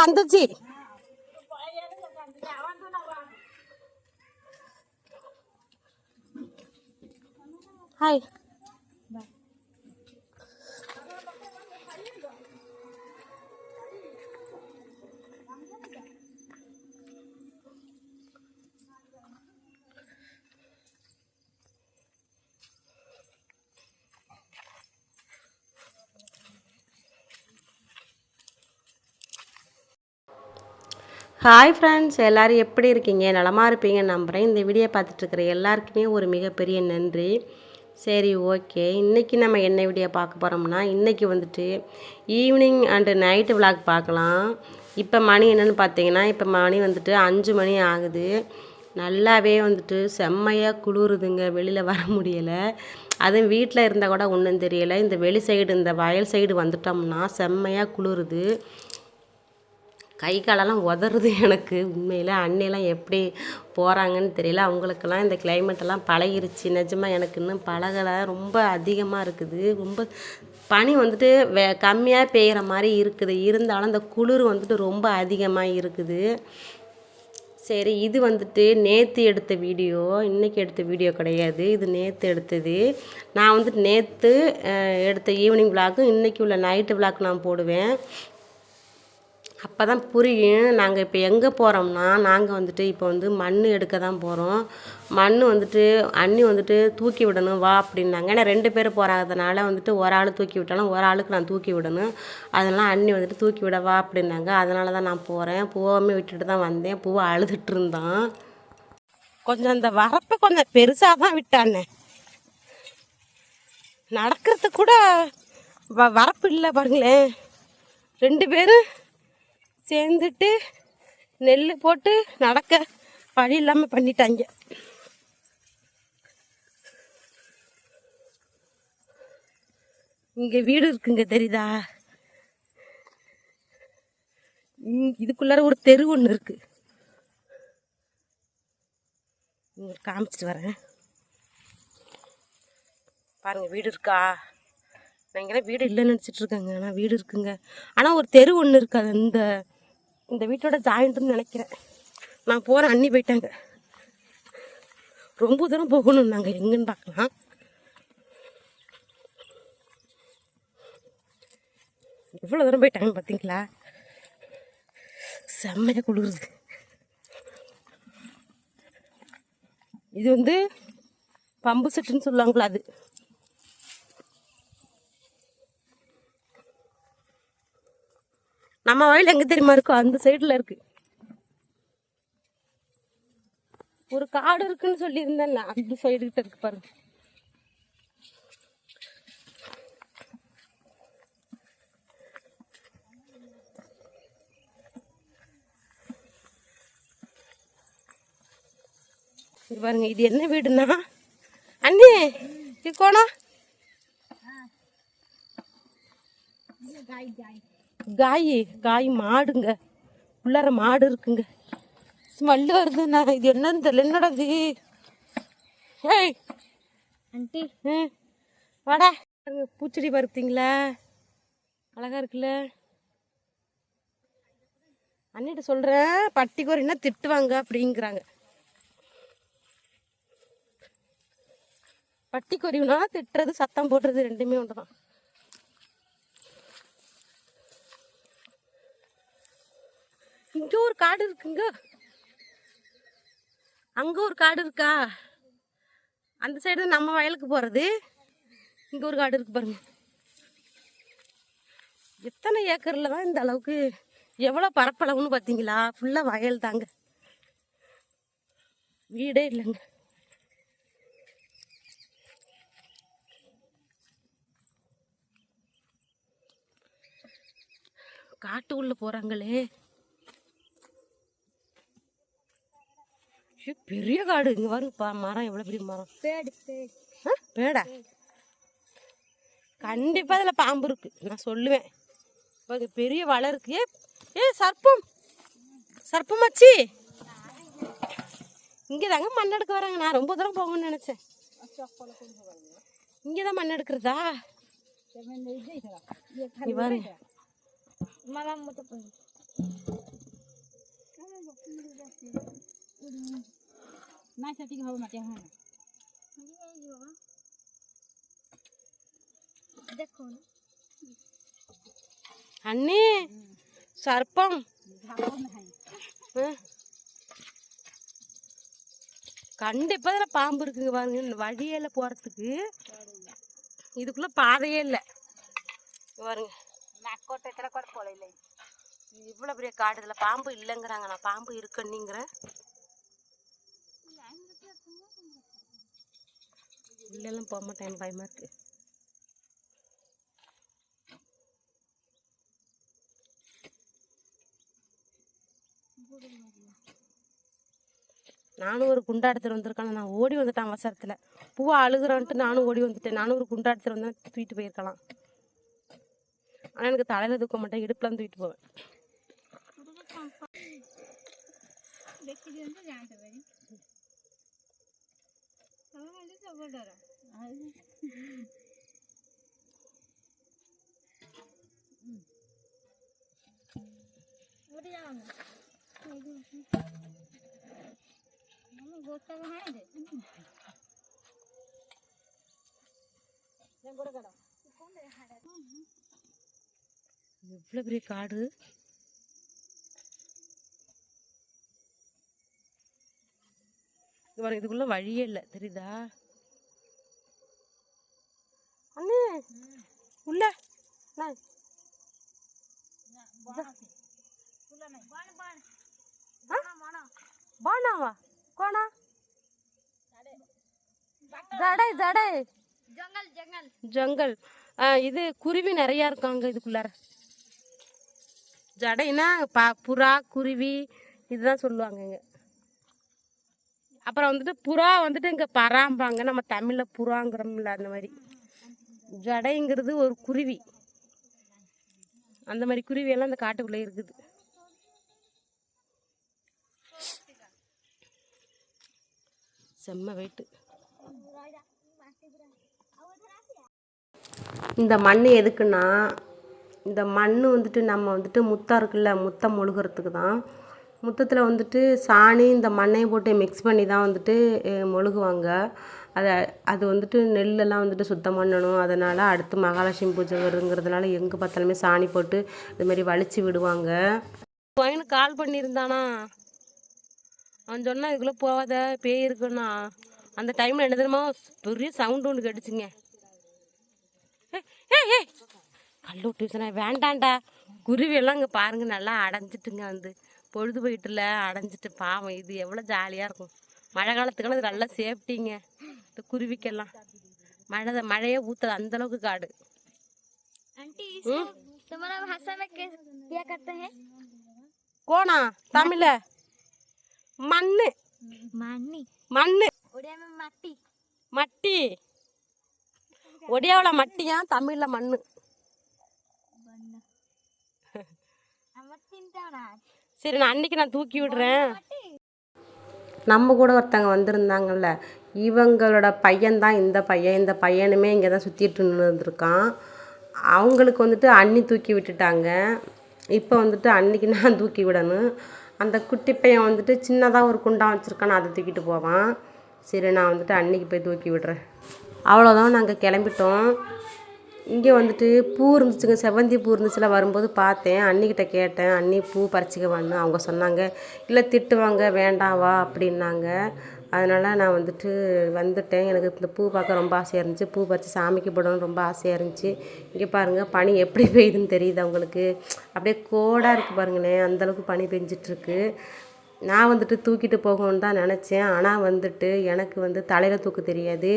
கந்துச்சு hi hi friends எல்லோரும் எப்படி இருக்கீங்க? நலமாக இருப்பீங்க நம்புகிறேன் இந்த வீடியோ பார்த்துட்ருக்குற எல்லாருக்குமே ஒரு மிகப்பெரிய நன்றி. சரி ஓகே இன்றைக்கி நம்ம என்ன வீடியோ பார்க்க போகிறோம்னா இன்றைக்கி வந்துட்டு ஈவினிங் அண்டு நைட்டு விளாக் பார்க்கலாம். இப்போ மணி என்னென்னு பார்த்தீங்கன்னா இப்போ மணி வந்துட்டு அஞ்சு மணி ஆகுது. நல்லாவே வந்துட்டு செம்மையாக குளிருதுங்க. வெளியில் வர முடியலை. அதுவும் வீட்டில் இருந்தால் கூட ஒன்றும் தெரியலை. இந்த வெளி சைடு இந்த வயல் சைடு வந்துட்டோம்னா செம்மையாக குளிருது. கை காலெல்லாம் உதறுது எனக்கு. உண்மையில் அன்னையெல்லாம் எப்படி போகிறாங்கன்னு தெரியல. அவங்களுக்கெல்லாம் இந்த கிளைமேட்டெல்லாம் பழகிருச்சு. நிஜமாக எனக்கு இன்னும் பழகலை. ரொம்ப அதிகமாக இருக்குது. ரொம்ப பனி வந்துட்டு வே கம்மியாக பெய்கிற மாதிரி இருக்குது. இருந்தாலும் அந்த குளிர் வந்துட்டு ரொம்ப அதிகமாக இருக்குது. சரி இது வந்துட்டு நேற்று எடுத்த வீடியோ. இன்றைக்கி எடுத்த வீடியோ கிடையாது. இது நேற்று எடுத்தது. நான் வந்துட்டு நேற்று எடுத்த ஈவினிங் விளாக்கும் இன்றைக்கி உள்ள நைட்டு விளாக் நான் போடுவேன். அப்போ தான் புரியும். நாங்கள் இப்போ எங்கே போகிறோம்னா நாங்கள் வந்துட்டு இப்போ வந்து மண் எடுக்க தான் போகிறோம் மண் வந்துட்டு அண்ணி வந்துட்டு தூக்கி விடணும் வா அப்படின்னாங்க. ஏன்னா ரெண்டு பேர் போகிறதுனால வந்துட்டு ஒரு ஆள் தூக்கி விட்டாலும் ஒரு ஆளுக்கு நான் தூக்கி விடணும். அதனால் அண்ணி வந்துட்டு தூக்கி விட வா அப்படின்னாங்க. அதனால தான் நான் போகிறேன் பூவாமே விட்டுட்டு தான் வந்தேன். பூவை அழுதுட்டு இருந்தான். கொஞ்சம் அந்த வரப்பை கொஞ்சம் பெருசாக தான் விட்டானே. நடக்கிறதுக்கு கூட வ வரப்பு இல்லை பாருங்களேன். ரெண்டு பேரும் சேர்ந்துட்டு நெல் போட்டு நடக்க வழி இல்லாமல் பண்ணிட்டாங்க. இங்கே வீடு இருக்குங்க தெரியுதா? இதுக்குள்ளார ஒரு தெரு ஒன்று இருக்கு. உங்களுக்கு காமிச்சிட்டு வரேன். பாருங்க வீடு இருக்கா? நான் இங்கே வீடு இல்லைன்னு நினச்சிட்டு இருக்காங்க. ஆனால் வீடு இருக்குங்க. ஆனால் ஒரு தெரு ஒன்று இருக்கு. அது இந்த வீட்டோட ஜாயிண்ட்டுன்னு நினைக்கிறேன். நான் போகிறேன் அண்ணி போயிட்டாங்க. ரொம்ப தூரம் போகணும் நாங்கள் எங்கன்னு பார்க்கலாம். எவ்வளோ தூரம் போயிட்டாங்க பார்த்தீங்களா? செம்மையாக குளிருது. இது வந்து பம்பு செட்டுன்னு சொல்லுவாங்களா அது? நம்ம வயல் எங்க தெரியுமா இருக்கும் அந்த சைடுல இருக்கு. ஒரு காடு இருக்குன்னு சொல்லியிருந்தேன்ல அந்த சைடு கிட்ட இருக்கு பாருங்க. பாருங்க இது என்ன வீடுனா அண்ணே இது கோணம்? காய் காய் மாடுங்க. உள்ளார மாடு இருக்குங்க. ஸ்மெல்லு வருது நான் இது என்னன்னு தெரியல. என்னடா இது? ஏய்! ஆண்டி. ம் வாடா. பூச்செடி பருத்தீங்களா அழகா இருக்குல்ல? அண்ணிட்ட சொல்கிறேன் பட்டி கோரின்னா திட்டுவாங்க அப்படிங்கிறாங்க. பட்டி கொறிவுனா திட்டுறது சத்தம் போடுறது ரெண்டுமே ஒன்று தான் இங்க ஒரு காடு இருக்குங்க. அங்க ஒரு காடு இருக்கா? அந்த சைடு நம்ம வயலுக்கு போறது. இங்க ஒரு காடு இருக்கு பாருங்க. எத்தனை ஏக்கர்ல தான் இந்த அளவுக்கு எவ்வளோ பரப்பளவுன்னு பார்த்தீங்களா ஃபுல்லாக வயல் தாங்க. வீடே இல்லைங்க. காட்டு போறாங்களே. போகிறாங்களே பெரிய காடு. இங்கே வருப்பா மரம் எவ்வளோ பெரிய மரம். ஆ பேடா. கண்டிப்பாக அதில் பாம்பு இருக்குது நான் சொல்லுவேன். இப்போ இங்கே பெரிய வலை இருக்கு. ஏ சர்ப்பம் சர்ப்பம் சர்ப்பமாச்சி இங்கேதாங்க மண் எடுக்க வராங்க. நான் ரொம்ப தூரம் போகணும்னு நினச்சேன். இங்கேதான் மண் எடுக்கிறதா? பாருங்க না সেটিকে হবে মাটি হয় না দেখো அண்ணி சர்ப்பம் ঝাড়ও নাই ஆ. கண்டிப்பா இதுல பாம்பு இருக்குங்க பாருங்க இந்த வழியில போறதுக்கு இதுக்குள்ள பாதையே இல்லை இங்க பாருங்க নাকট এটা করে পড়াইলে இவ்வளவு பெரிய காடு இதுல பாம்பு இல்லைங்கிறாங்க நான் பாம்பு இருக்குன்னுங்கிறேன் உள்ளெல்லாம் போக மாட்டேன் எனக்கு பயமாக இருக்குது நானும் ஒரு குண்டா வந்திருக்கேன் வந்திருக்கான. நான் ஓடி வந்துட்டேன் அவசரத்துல. பூவை அழுகுறான்ட்டு நானும் ஓடி வந்துட்டேன். நானும் ஒரு குண்டா எடுத்துகிட்டு வந்தேன் தூக்கிட்டு போயிருக்கலாம். ஆனால் எனக்கு தலையில் தூக்க மாட்டேன் இடுப்பில் தூக்கிட்டு போவேன். ଦେଖିଦିଅନ୍ତୁ ଯାଆନ୍ତୁ ଭାରି ତମେ ମୋତେ সব ডরা ওটা যাও না আমি গোটা হ্যাঁ দে எவ்வளவு பெரிய காடு இங்க பாருங்க இதுக்குள்ள வழியே இல்லை தெரியுதா உள்ள. நான் ಬಾಣವ ಕೋಣ ஜடை ஜங்கல் இது குருவி நிறைய இருக்காங்க இதுக்குள்ளார. ஜடைனா பா புறா குருவி இதுதான் சொல்லுவாங்க இங்க. அப்புறம் வந்துட்டு புறா வந்துட்டு இங்க பராம்பாங்க. நம்ம தமிழ்ல புறாங்கிறோம்ல அந்த மாதிரி. ஜடைங்கிறது ஒரு குருவி. அந்த மாதிரி குருவியெல்லாம் அந்த இந்த காட்டுக்குள்ளே இருக்குது. செம்ம வெயிட்டு இந்த மண் எதுக்குன்னா இந்த மண் வந்துட்டு நம்ம வந்துட்டு முத்தம் இருக்குல்ல முத்தம் மொழுகிறதுக்கு தான். முத்தத்தில் வந்துட்டு சாணி இந்த மண்ணையும் போட்டு மிக்ஸ் பண்ணி தான் வந்துட்டு மொழுகுவாங்க. அதை அது வந்துட்டு நெல்லெல்லாம் வந்துட்டு சுத்தம் பண்ணணும். அதனால் அடுத்து மகாலட்சுமி பூஜை வருங்கிறதுனால எங்கே பார்த்தாலுமே சாணி போட்டு இது மாதிரி வலிச்சு விடுவாங்க. பையனுக்கு கால் பண்ணியிருந்தானா? அவன் சொன்னால் இதுக்குள்ளே போகாத பேய் இருக்குன்னா. அந்த டைமில் என்ன தெரியுமா பெரிய சவுண்டு ஒன்று கேட்டுச்சுங்க. ஏய் ஏய் கல்லு டியூஷனா வேண்டாம்டா குருவியெல்லாம் இங்கே பாருங்க நல்லா அடைஞ்சிட்டுங்க வந்து. பொழுது போயிட்டுல அடைஞ்சிட்டு பாவம். இது எவ்வளோ ஜாலியாக இருக்கும். மழை காலத்துக்கெல்லாம் இது நல்லா சேஃப்டிங்க இந்த குருவிக்கெல்லாம். மழை மழையே ஊத்தது. அந்த அளவுக்கு காடு. கோணா? தமிழ. மண்ணு. மண்ணு. மட்டி. மட்டி. ஒடியாவில் மட்டியா? தமிழ்ல மண்ணு. சரி நான் அன்னைக்கு நான் தூக்கி விடுறேன். நம்ம கூட ஒருத்தவங்க வந்திருந்தாங்கல்ல. இவங்களோட பையன்தான் இந்த பையன். இந்த பையனுமே இங்கே தான் சுற்றிட்டு இருந்திருக்கான் அவங்களுக்கு வந்துட்டு அண்ணி தூக்கி விட்டுட்டாங்க. இப்போ வந்துட்டு அன்னைக்கு நான் தூக்கி விடணும். அந்த குட்டி பையன் வந்துட்டு சின்னதாக ஒரு குண்டான் வச்சுருக்கான். அதை தூக்கிட்டு போவான். சரி நான் வந்துட்டு அன்னைக்கு போய் தூக்கி விடுறேன். அவ்வளோதான் நாங்கள் கிளம்பிட்டோம். இங்கே வந்துட்டு பூ இருந்துச்சுங்க. செவந்தி பூ இருந்துச்சுல வரும்போது பார்த்தேன். அண்ணிக்கிட்ட கேட்டேன். அண்ணி பூ பறிச்சுக்கவான்னு அவங்க சொன்னாங்க இல்லை திட்டுவாங்க. வேண்டாம் வா அப்படின்னாங்க. அதனால் நான் வந்துட்டு வந்துட்டேன். எனக்கு இந்த பூ பார்க்க ரொம்ப ஆசையாக இருந்துச்சு. பூ பறித்து சாமிக்கு போடணும்னு ரொம்ப ஆசையாக இருந்துச்சு. இங்கே பாருங்கள் பனி எப்படி பெய்யுதுன்னு தெரியுது அவங்களுக்கு. அப்படியே கோடாக இருக்குது பாருங்களேன். அந்தளவுக்கு பனி பெஞ்சிட்ருக்கு நான் வந்துட்டு தூக்கிட்டு போகணும்னு தான் நினச்சேன். ஆனால் வந்துட்டு எனக்கு வந்து தலையில் தூக்க தெரியாது.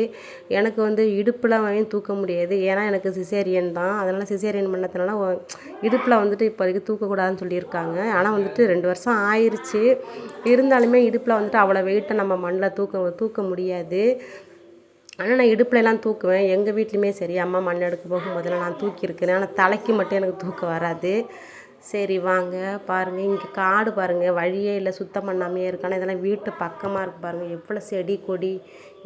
எனக்கு வந்து இடுப்பில் வரையும் தூக்க முடியாது. ஏன்னா எனக்கு சிசேரியன் தான். அதனால் சிசேரியன் பண்ணதுனால இடுப்பில் வந்துட்டு இப்போதைக்கு தூக்கக்கூடாதுன்னு சொல்லியிருக்காங்க. ஆனால் வந்துட்டு ரெண்டு வருஷம் ஆயிடுச்சு இருந்தாலுமே இடுப்பில் வந்துட்டு அவ்வளோ வெயிட்டை நம்ம மண்ணில் தூக்க தூக்க முடியாது. ஆனால் நான் இடுப்புலலாம் தூக்குவேன். எங்கள் வீட்லேயுமே சரி அம்மா மண் எடுக்க போகும்போதெல்லாம் நான் தூக்கியிருக்கிறேன். ஆனால் தலைக்கு மட்டும் எனக்கு தூக்க வராது. சரி வாங்க பாருங்கள் இங்கே காடு பாருங்கள் வழியே இல்லை சுத்தம் பண்ணாமையே இருக்கு இதெல்லாம் வீட்டு பக்கமாக இருக்குது பாருங்கள் எவ்வளோ செடி கொடி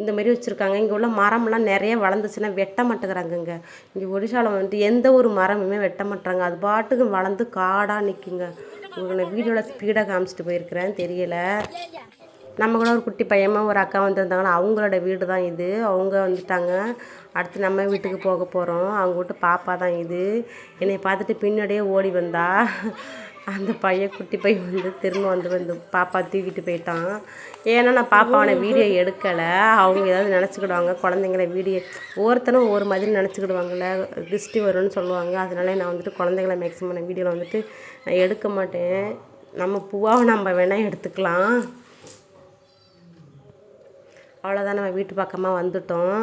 இந்த மாதிரி வச்சுருக்காங்க. இங்கே உள்ள மரம்லாம் நிறைய வளர்ந்துச்சுன்னா வெட்ட மாட்டேங்கிறாங்கங்க. இங்கே ஒடிசாவில் வந்துட்டு எந்த ஒரு மரமுமே வெட்ட மாட்டுறாங்க. அது பாட்டுக்கு வளர்ந்து காடாக நிற்குங்க உங்களுக்கு நான் வீடியோவில் ஸ்பீடாக காமிச்சிட்டு போயிருக்கிறேன். தெரியலை. நம்ம கூட ஒரு குட்டி பையமாக ஒரு அக்கா வந்திருந்தாங்கன்னா அவங்களோட வீடு தான் இது. அவங்க வந்துட்டாங்க. அடுத்து நம்ம வீட்டுக்கு போக போகிறோம் அவங்க வீட்டு பாப்பா தான் இது. என்னை பார்த்துட்டு பின்னாடியே ஓடி வந்தா. அந்த பையன் குட்டி பையன் வந்து திரும்ப வந்து வந்து பாப்பா தூக்கிட்டு போயிட்டான். ஏன்னா நான் பாப்பாவனை வீடியோ எடுக்கலை. அவங்க ஏதாவது நினச்சிக்கிடுவாங்க. குழந்தைங்கள வீடியோ ஒவ்வொருத்தரும் ஒவ்வொரு மாதிரி நினச்சிக்கிடுவாங்கள்ல திருஷ்டி வரும்னு சொல்லுவாங்க. அதனால நான் வந்துட்டு குழந்தைங்கள மேக்ஸிமம் நான் வீடியோவில் வந்துட்டு நான் எடுக்க மாட்டேன். நம்ம பூவாவை நம்ம வேணால் எடுத்துக்கலாம். அவ்வளோதான் நம்ம வீட்டு பக்கமாக வந்துட்டோம்.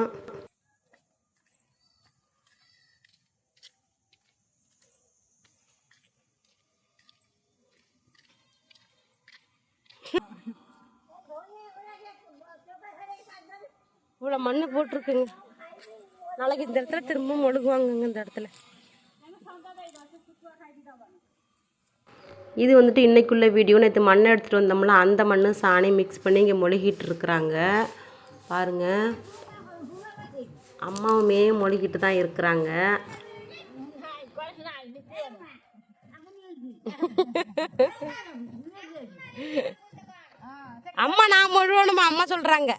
இவ்வளோ மண் போட்டிருக்குங்க. நாளைக்கு இந்த இடத்துல திரும்ப மொழுகுவாங்கங்க இந்த இடத்துல. இது வந்துட்டு இன்னைக்குள்ள வீடியோ நேற்று மண்ணை எடுத்துகிட்டு வந்தோம்ல அந்த மண்ணு சாணி மிக்ஸ் பண்ணி இங்கே மொழிகிட்டு இருக்கிறாங்க. பாருங்கள் அம்மாவுமே மொழிக்கிட்டு தான் இருக்கிறாங்க. அம்மா நான் முழுவணுமா அம்மா சொல்றாங்க.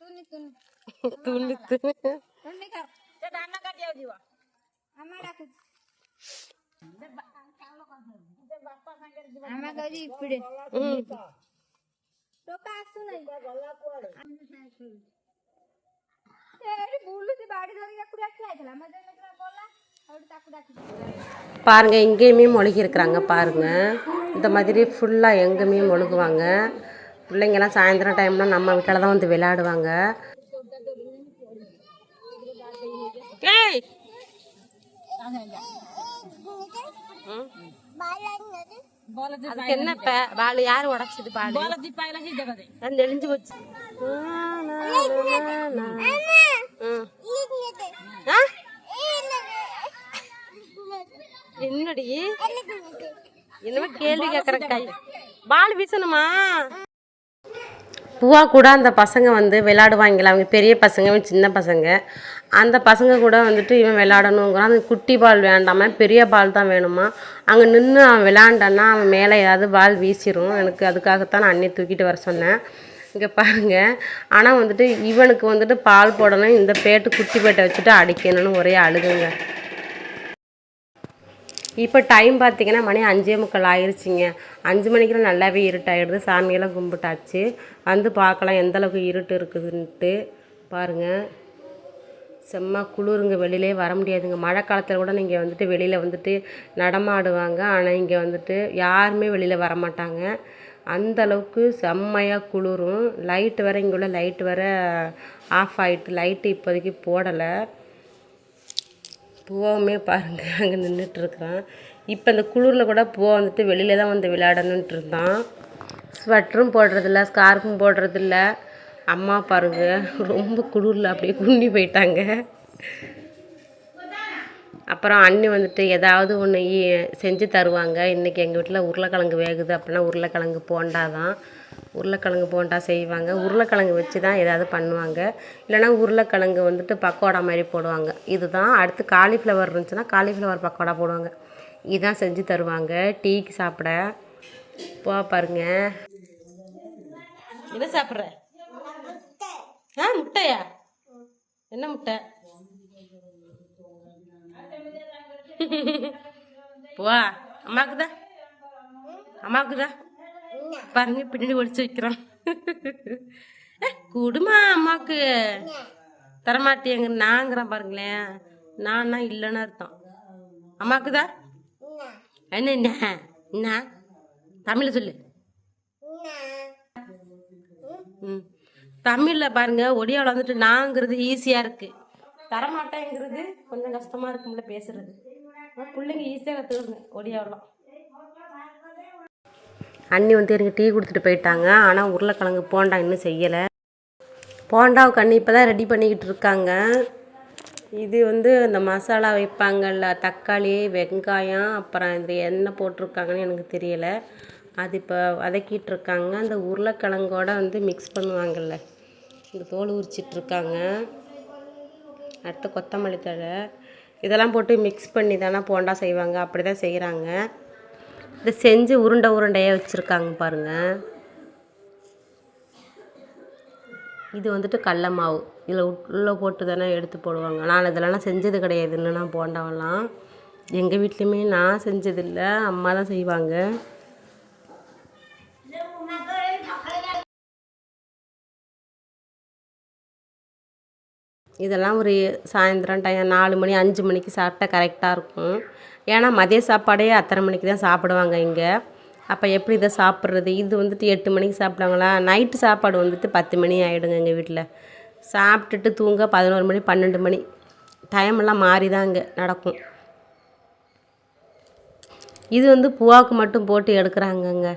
তুলি তুলি তুলি কাটিয়া দিব আমার பாருங்க எங்கேயுமே மொழிகிருக்கிறாங்க பாருங்க. இந்த மாதிரி ஃபுல்லாக எங்கேயுமே மொழுகுவாங்க. பிள்ளைங்கெல்லாம் சாயந்தரம் டைம்லாம் நம்ம வீட்டில் தான் வந்து விளையாடுவாங்க. ஏய்! அதுக்கு என்ன பால் யார் உடைச்சது பால்? அது போச்சு. என்னடி? என்னமோ கேள்வி கேட்குற கை. பால் வீசணுமா? பூவா கூட அந்த பசங்க வந்து விளையாடுவாங்களே அவங்க பெரிய பசங்க சின்ன பசங்க. அந்த பசங்க கூட வந்துட்டு இவன் விளையாடணுங்கிறான். அந்த குட்டி பால் வேண்டாமா பெரிய பால் தான் வேணுமா? அங்கே நின்று அவன் விளாண்டான்னா அவன் மேலே ஏதாவது பால் வீசிடும் எனக்கு அதுக்காகத்தான் நான் அண்ணி தூக்கிட்டு வர சொன்னேன். இங்கே பாருங்கள் ஆனால் வந்துட்டு இவனுக்கு வந்துட்டு பால் போடணும் இந்த பேட்டு குட்டி பேட்டை வச்சுட்டு அடிக்கணும்னு ஒரே அழுகுங்க. இப்போ டைம் பார்த்தீங்கன்னா மணி அஞ்சே முக்கால் ஆயிடுச்சிங்க அஞ்சு மணிக்கெல்லாம் நல்லாவே இருட்டாயிடுது. சாமியெல்லாம் கும்பிட்டாச்சு. வந்து பார்க்கலாம் எந்த அளவுக்கு இருட்டு இருக்குதுன்ட்டு. பாருங்கள் செம்ம குளிருங்க வெளியிலே வர முடியாதுங்க. மழை காலத்தில் கூட நீங்கள் வந்துட்டு வெளியில் வந்துட்டு நடமாடுவாங்க. ஆனால் இங்கே வந்துட்டு யாருமே வெளியில் வர மாட்டாங்க. அந்த அளவுக்கு செம்மையாக குளிரும். லைட்டு வேறு இங்கே உள்ள லைட்டு வேறு ஆஃப் ஆகிட்டு லைட்டு இப்போதைக்கு போடலை. பூவாவுமே பாருங்கள் அங்கே நின்றுட்டுருக்குறான் இப்போ இந்த குளிரில் கூட பூவா வந்துட்டு வெளியில் தான் வந்து விளையாடணுன்ட்டு இருந்தான். ஸ்வெட்டரும் போடுறதில்ல ஸ்கார்ஃபும் போடுறதில்ல. அம்மா பாருங்க ரொம்ப குளிரில் அப்படியே குண்டி போயிட்டாங்க. அப்புறம் அண்ணி வந்துட்டு ஏதாவது ஒன்று செஞ்சு தருவாங்க. இன்றைக்கி எங்கள் வீட்டில் உருளைக்கிழங்கு வேகுது அப்படின்னா உருளைக்கிழங்கு போண்டா தான். உருளைக்கிழங்கு போண்டா செய்வாங்க. உருளைக்கிழங்கு வச்சு தான் ஏதாவது பண்ணுவாங்க. இல்லைன்னா உருளைக்கிழங்கு வந்துட்டு பக்கோடா மாதிரி போடுவாங்க. இதுதான் அடுத்து காலிஃப்ளவர் இருந்துச்சுன்னா காலிஃப்ளவர் பக்கோடா போடுவாங்க. இதுதான் செஞ்சு தருவாங்க. டீக்கு சாப்பிட. போ பாருங்க. என்ன சாப்பிட்ற? ஆ முட்டையா? என்ன முட்டை? வா அம்மாக்குதா? அம்மாக்குதா? பாருங்க பின்னாடி ஒழிச்சு வைக்கிறான் ஏ, குடுமா அம்மாக்கு. தரமாட்டியங்க நாங்கிறான் பாருங்களேன். நான்னா இல்லைன்னு அர்த்தம். அம்மாக்குதா? என்ன என்ன? என்ன? தமிழில் சொல்லு. ம். தமிழில் பாருங்க ஒடியாவில் வந்துட்டு நாங்கிறது ஈஸியாக இருக்குது தரமாட்டேங்கிறது கொஞ்சம் கஷ்டமாக இருக்கும்ல பேசுறது. பிள்ளைங்க ஈஸியாக கற்றுக்குங்க ஒடியாவெல்லாம் அண்ணி வந்து எனக்கு டீ கொடுத்துட்டு போயிட்டாங்க. ஆனால் உருளைக்கிழங்கு போண்டா இன்னும் செய்யலை. போண்டாவுக்கு அண்ணி இப்போ தான் ரெடி பண்ணிக்கிட்டு இருக்காங்க. இது வந்து இந்த மசாலா வைப்பாங்கல்ல தக்காளி வெங்காயம் அப்புறம் இது என்ன போட்டிருக்காங்கன்னு எனக்கு தெரியலை. அது இப்போ வதக்கிட்டு இருக்காங்க. அந்த உருளைக்கிழங்கோட வந்து மிக்ஸ் பண்ணுவாங்கள்ல இந்த தோல் உரிச்சிட்ருக்காங்க. அடுத்து கொத்தமல்லி தழை. இதெல்லாம் போட்டு மிக்ஸ் பண்ணி தானே போண்டா செய்வாங்க. அப்படி தான் செய்கிறாங்க இதை செஞ்சு உருண்டை உருண்டையாக வச்சுருக்காங்க பாருங்கள் இது வந்துட்டு கடல மாவு. இதில் உள்ளே போட்டு தானே எடுத்து போடுவாங்க. நான் இதெல்லாம் செஞ்சது கிடையாது. நான் போண்டாவெல்லாம். எங்கள் வீட்லேயுமே நான் செஞ்சதில்லை. அம்மா தான் செய்வாங்க. இதெல்லாம் ஒரு சாயந்தரம் டைம் நாலு மணி அஞ்சு மணிக்கு சாப்பிட்டா கரெக்டாக இருக்கும். ஏன்னா மதிய சாப்பாடே அத்தனை மணிக்கு தான் சாப்பிடுவாங்க இங்கே. அப்போ எப்படி இதை சாப்பிட்றது? இது வந்துட்டு எட்டு மணிக்கு சாப்பிடுவாங்களா? நைட்டு சாப்பாடு வந்துட்டு பத்து மணி ஆகிடுங்க எங்கள் வீட்டில் சாப்பிட்டுட்டு தூங்க பதினோரு மணி பன்னெண்டு மணி. டைமெல்லாம் மாறி தான் இங்கே நடக்கும். இது வந்து புவாவுக்கு மட்டும் போட்டு எடுக்கிறாங்கங்க.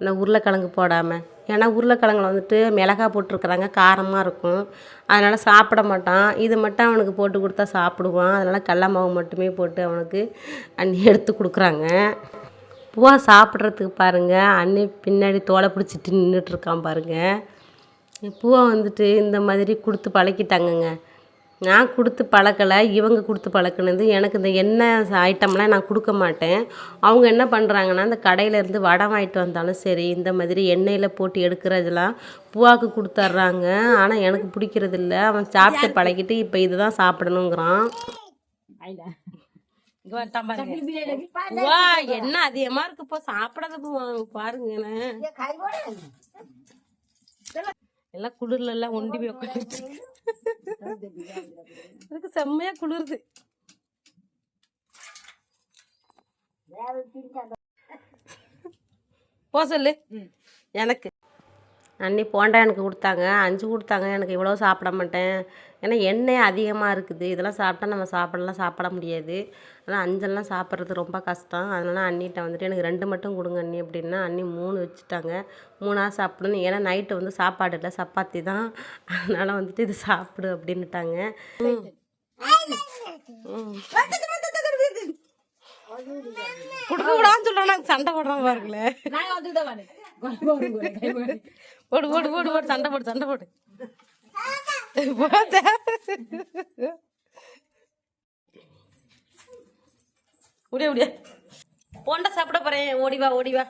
இந்த உருளைக்கிழங்கு போடாமல் ஏன்னா உருளைக்கிழங்குல வந்துட்டு மிளகா போட்டிருக்கிறாங்க காரமாக இருக்கும். அதனால் சாப்பிட மாட்டான். இது மட்டும் அவனுக்கு போட்டு கொடுத்தா சாப்பிடுவான். அதனால் கடல மாவு மட்டுமே போட்டு அவனுக்கு அண்ணி எடுத்து கொடுக்குறாங்க. பூவா சாப்பிட்றதுக்கு பாருங்கள் அண்ணி பின்னாடி தோலை பிடிச்சிட்டு நின்றுட்டுருக்கான் பாருங்கள் பூவா வந்துட்டு இந்த மாதிரி கொடுத்து பழக்கிட்டாங்கங்க. நான் கொடுத்து பழக்கலை இவங்க கொடுத்து பழக்கினது எனக்கு இந்த எண்ணெய் ஐட்டம்லாம் நான் கொடுக்க மாட்டேன். அவங்க என்ன பண்ணுறாங்கன்னா அந்த கடையிலேருந்து வடை வாங்கிட்டு வந்தாலும் சரி இந்த மாதிரி எண்ணெயில் போட்டு எடுக்கிறதெல்லாம் பூவாக்கு கொடுத்துட்றாங்க ஆனால் எனக்கு பிடிக்கிறது இல்லை அவன் சாப்பிட்டு பழகிட்டு இப்போ இதுதான் சாப்பிடணுங்கிறான். என்ன அதிகமாக இருக்கு? இப்போ சாப்பிடாத பாருங்க எல்லாம் குளிர்ல எல்லாம் ஒண்டி போய் உட்காந்து அதுக்கு செம்மையா குளிருது. போ சொல்லு. எனக்கு அன்னி போண்டா எனக்கு கொடுத்தாங்க அஞ்சு கொடுத்தாங்க எனக்கு இவ்வளோ சாப்பிட மாட்டேன். ஏன்னா எண்ணெய் அதிகமாக இருக்குது. இதெல்லாம் சாப்பிட்டா நம்ம சாப்பிடலாம் சாப்பிட முடியாது. ஆனால் அஞ்செல்லாம் சாப்பிட்றது ரொம்ப கஷ்டம். அதனால அண்ணிட்ட வந்துட்டு எனக்கு ரெண்டு மட்டும் கொடுங்க அண்ணி அப்படின்னா அண்ணி மூணு வச்சுட்டாங்க. மூணாக சாப்பிடணும். ஏன்னா நைட்டு வந்து சாப்பாடு இல்லை சப்பாத்தி தான். அதனால் வந்துட்டு இது சாப்பிடு. ம். கொடுக்க கூடாதுன்னு சொல்கிறேன் சண்டை போடுறான் பாருங்களேன். ஓடு ஓடு ஓடு ஓடு சண்டை போடு சண்டை போடு. போதா? ஓடியா ஓடியா போண்டா சாப்பிட போறேன். ஓடி வா ஓடி வா.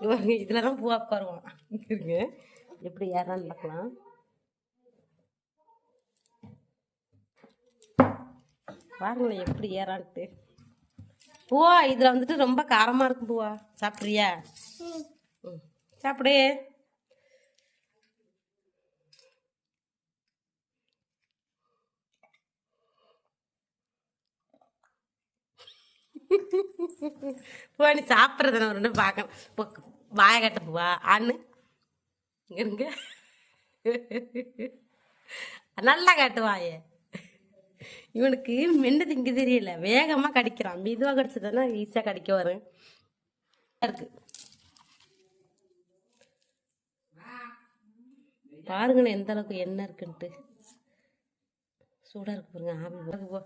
இங்க பாருங்க இதுல தான் பூவா உட்காருவான். இருங்க எப்படி ஏறான்னு பார்க்கலாம். பாருங்களேன் எப்படி ஏறான்ட்டு. பூவா இதுல வந்துட்டு ரொம்ப காரமா இருக்கும் பூவா சாப்பிட்றியா? ம். சாப்பிடு. பூவா நீ சாப்பிட்றத நான் ஒன்று பார்க்கணும் வாய கட்ட பூவா அண்ணு இங்க இருங்க. நல்லா காட்டுவாயே இவனுக்கு மென்னு திங்க தெரியல. வேகமாக கடிக்கிறான். மெதுவாக கடிச்சதுன்னா ஈஸியாக கடிக்க வரும். இருக்கு. பாருங்களேன் எந்த அளவுக்கு எண்ணெய் இருக்குன்ட்டு. சூடாக இருக்கு பாருங்க ஆவி. போ.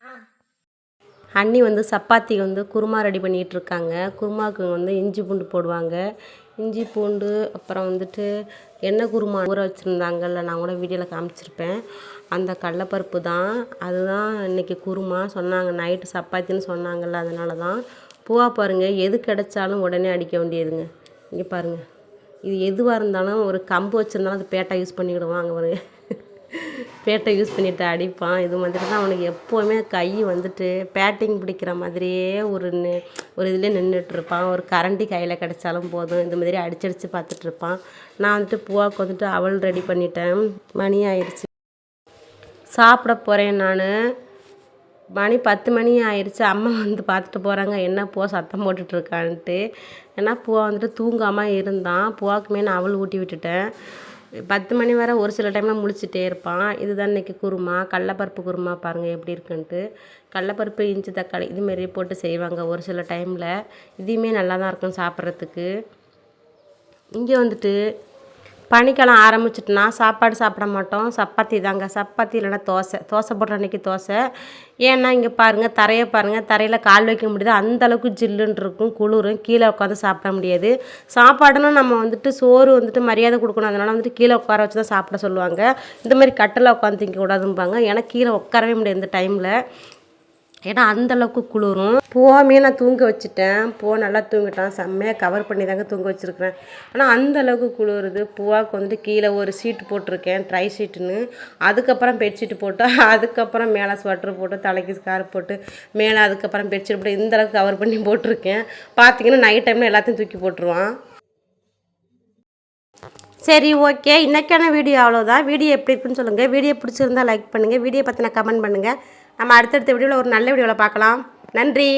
போ அண்ணி வந்து சப்பாத்தி வந்து குருமா ரெடி பண்ணிகிட்டு இருக்காங்க குருமாவுக்கு வந்து இஞ்சி பூண்டு போடுவாங்க. இஞ்சி பூண்டு அப்புறம் வந்துட்டு எண்ணெய் குருமா ஊற வச்சுருந்தாங்கல்ல நான் கூட வீடியோவில் காமிச்சிருப்பேன். அந்த கடலப்பருப்பு தான். அதுதான் இன்னைக்கு குருமா. சொன்னாங்க நைட்டு சப்பாத்தின்னு சொன்னாங்கல்ல அதனால தான். பூவா பாருங்கள் எது கிடைச்சாலும் உடனே அடிக்க வேண்டியதுங்க. இங்கே பாருங்கள் இது எதுவாக இருந்தாலும் ஒரு கம்பு வச்சுருந்தாலும் அது பேட்டா யூஸ் பண்ணிக்கிடுவோம் அங்கே பாருங்கள் பேட்டை யூஸ் பண்ணிட்டு அடிப்பான். இது மாதிரி தான் அவனுக்கு எப்போவுமே கை வந்துட்டு பேட்டிங் பிடிக்கிற மாதிரியே ஒரு ஒரு இதில் நின்றுட்டுருப்பான் ஒரு கரண்டி கையில் கிடைச்சாலும் போதும். இந்த மாதிரி அடிச்சடிச்சு பார்த்துட்ருப்பான் பார்த்துட்டு இருப்பான் நான் வந்துட்டு பூவாக்கு வந்துட்டு அவள் ரெடி பண்ணிட்டேன். மணி ஆயிடுச்சு சாப்பிட போகிறேன் நான். மணி பத்து மணி ஆயிடுச்சு அம்மா வந்து பார்த்துட்டு போகிறாங்க என்ன பூவை சத்தம் போட்டுட்ருக்கான்ட்டு ஏன்னா பூவா வந்துட்டு தூங்காமல் இருந்தான். பூவாக்குமே நான் அவள் ஊட்டி விட்டுட்டேன். பத்து மணி வரை ஒரு சில டைமில் முழிச்சிட்டே இருப்பான். இதுதான் இன்னைக்கு குருமா. கடலப்பருப்பு குருமா பாருங்கள் எப்படி இருக்குன்ட்டு. கடலப்பருப்பு இஞ்சி தக்காளி இதுமாரி போட்டு செய்வாங்க ஒரு சில டைமில் இதையுமே நல்லா தான் இருக்கும் சாப்பிட்றதுக்கு. இங்கே வந்துட்டு பனிக்காலம் ஆரம்பிச்சிட்டுனா சாப்பாடு சாப்பிட மாட்டோம். சப்பாத்தி தாங்க. சப்பாத்தி இல்லைன்னா தோசை. தோசை போடுற அன்றைக்கி தோசை. ஏன்னா இங்கே பாருங்கள் தரையை பாருங்கள் தரையில் கால் வைக்க முடியாது. அந்தளவுக்கு ஜில்லுன்னு இருக்கும். குளிரும். கீழே உட்காந்து சாப்பிட முடியாது. சாப்பாடுன்னா நம்ம வந்துட்டு சோறு வந்துட்டு மரியாதை கொடுக்கணும். அதனால வந்துட்டு கீழே உட்கார வச்சு தான் சாப்பிட சொல்லுவாங்க. இந்த மாதிரி கட்டில் உட்காந்து திங்க கூடாதும்பாங்க ஏன்னா கீழே உட்காரவே முடியாது இந்த டைமில் ஏன்னா அந்த அளவுக்கு குளிரும். பூவாமே நான் தூங்க வச்சுட்டேன். பூவை நல்லா தூங்கிட்டான். செம்மையாக கவர் பண்ணி தாங்க தூங்க வச்சுருக்கிறேன். ஆனால் அந்த அளவுக்கு குளிருது. பூவாவுக்கு வந்துட்டு கீழே ஒரு சீட்டு போட்டிருக்கேன் ட்ரை ஷீட்டுன்னு அதுக்கப்புறம் பெட்ஷீட் போட்டு அதுக்கப்புறம் மேலே ஸ்வெட்ரு போட்டு தலைக்கு ஸ்கார்ப் போட்டு மேலே அதுக்கப்புறம் பெட்ஷீட் போட்டு இந்த அளவுக்கு கவர் பண்ணி போட்டிருக்கேன். பார்த்தீங்கன்னா நைட் டைமில் எல்லாத்தையும் தூக்கி போட்டுருவான். சரி ஓகே இன்றைக்கான வீடியோ அவ்வளோதான் வீடியோ எப்படி இருக்குன்னு சொல்லுங்கள் வீடியோ பிடிச்சிருந்தா லைக் பண்ணுங்கள் வீடியோ பற்றின கமெண்ட் பண்ணுங்கள் நம்ம அடுத்தடுத்த வீடியோவில் ஒரு நல்ல வீடியோவில் பார்க்கலாம். நன்றி.